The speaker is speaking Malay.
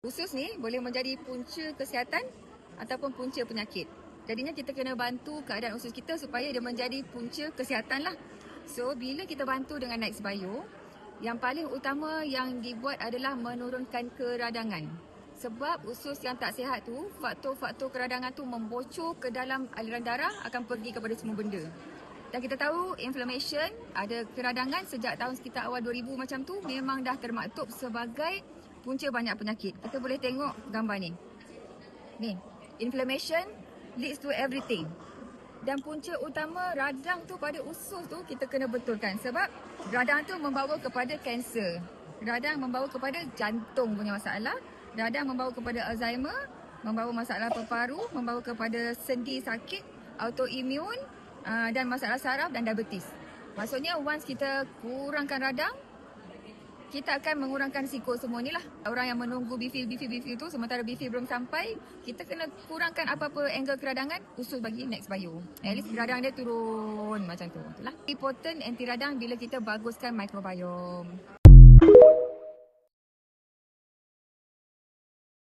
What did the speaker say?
Usus ni boleh menjadi punca kesihatan ataupun punca penyakit. Jadinya kita kena bantu keadaan usus kita supaya dia menjadi punca kesihatan lah. So bila kita bantu dengan Next Bio, yang paling utama yang dibuat adalah menurunkan keradangan. Sebab usus yang tak sihat tu, faktor-faktor keradangan tu membocor ke dalam aliran darah akan pergi kepada semua benda. Dan kita tahu inflammation, ada keradangan sejak tahun sekitar awal 2000 macam tu memang dah termaktub sebagai punca banyak penyakit. Kita boleh tengok gambar ni. Ni, inflammation leads to everything. Dan punca utama radang tu pada usus tu kita kena betulkan. Sebab radang tu membawa kepada kanser. Radang membawa kepada jantung punya masalah. Radang membawa kepada Alzheimer. Membawa masalah paru, membawa kepada sendi sakit, autoimun uh, dan masalah saraf dan diabetes. Maksudnya once kita kurangkan radang, kita akan mengurangkan risiko semua ni lah. Orang yang menunggu bifil, bifil, bifil tu sementara bifil belum sampai, kita kena kurangkan apa-apa angle keradangan khusus bagi next bio. At least radang dia turun macam tu. Itulah. Important anti radang bila kita baguskan microbiome.